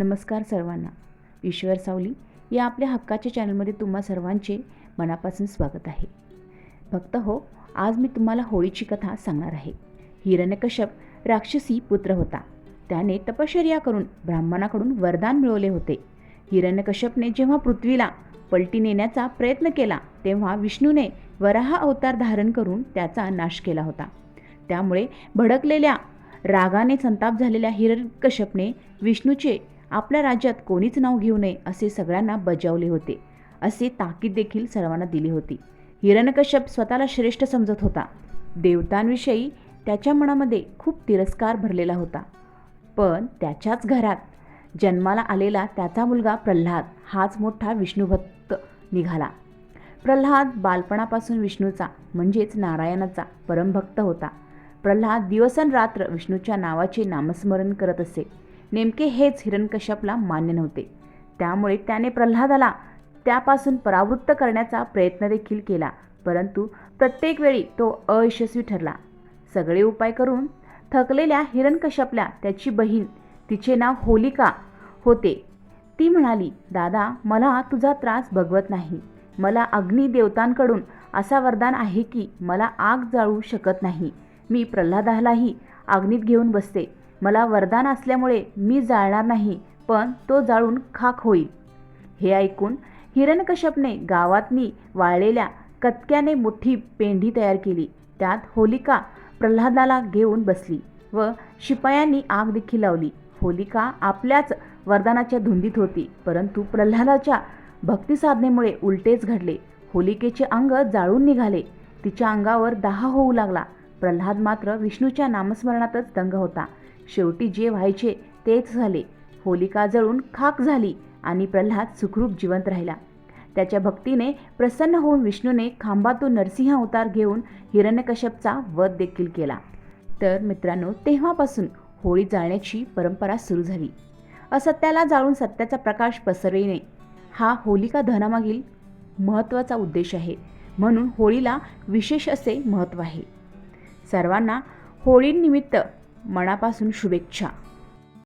नमस्कार सर्वांना. ईश्वर सावली या आपल्या हक्काच्या चॅनलमध्ये तुम्हा सर्वांचे मनापासून स्वागत आहे. भक्त हो आज मी तुम्हाला होळीची कथा सांगणार आहे. हिरण्यकश्यप राक्षसी पुत्र होता. त्याने तपश्चर्या करून ब्राह्मणाकडून वरदान मिळवले होते. हिरण्यकश्यपने जेव्हा पृथ्वीला पलटी नेण्याचा प्रयत्न केला तेव्हा विष्णूने वराह अवतार धारण करून त्याचा नाश केला होता. त्यामुळे भडकलेल्या रागाने संताप झालेल्या हिरण्यकश्यपने विष्णूचे आपल्या राज्यात कोणीच नाव घेऊ नये असे सगळ्यांना बजावले होते. असे ताकीद देखील सर्वांना दिली होती. हिरण्यकश्यप स्वतःला श्रेष्ठ समजत होता. देवतांविषयी त्याच्या मनामध्ये खूप तिरस्कार भरलेला होता. पण त्याच्याच घरात जन्माला आलेला त्याचा मुलगा प्रल्हाद हाच मोठा विष्णुभक्त निघाला. प्रल्हाद बालपणापासून विष्णूचा म्हणजेच नारायणाचा परमभक्त होता. प्रल्हाद दिवसनरात्र विष्णूच्या नावाचे नामस्मरण करत असे. नेमके हेच हिरणकश्यपला मान्य नव्हते. त्यामुळे त्याने प्रल्हादाला त्यापासून परावृत्त करण्याचा प्रयत्न देखील केला परंतु प्रत्येक वेळी तो अयशस्वी ठरला. सगळे उपाय करून थकलेल्या हिरणकश्यपला त्याची बहीण तिचे नाव होलिका होते. ती म्हणाली दादा मला तुझा त्रास भगवत नाही. मला अग्नी देवतांकडून असा वरदान आहे की मला आग जाळू शकत नाही. मी प्रल्हादालाही आग्नीत घेऊन बसते. मला वरदान असल्यामुळे मी जाळणार नाही पण तो जाळून खाक होईल. हे ऐकून हिरणकश्यपने गावातनी वाळलेल्या कतक्याने मोठी पेंढी तयार केली. त्यात होलिका प्रल्हादाला घेऊन बसली व शिपायांनी आग देखील लावली. होलिका आपल्याच वरदानाच्या धुंदीत होती परंतु प्रल्हादाच्या भक्तिसाधनेमुळे उलटेच घडले. होलिकेचे अंग जाळून निघाले. तिच्या अंगावर दाह होऊ लागला. प्रल्हाद मात्र विष्णूच्या नामस्मरणातच दंग होता. शेवटी जे व्हायचे तेच झाले. होलिका जळून खाक झाली आणि प्रल्हाद सुखरूप जिवंत राहिला. त्याच्या भक्तीने प्रसन्न होऊन विष्णूने खांबातून नरसिंह अवतार घेऊन हिरण्यकश्यपचा वध देखील केला. तर मित्रांनो तेव्हापासून होळी जाळण्याची परंपरा सुरू झाली. असत्याला जाळून सत्याचा प्रकाश पसरविणे हा होलिका दहनामागील महत्त्वाचा उद्देश आहे. म्हणून होळीला विशेष असे महत्त्व आहे. सर्वांना होळीनिमित्त मनापासून शुभेच्छा.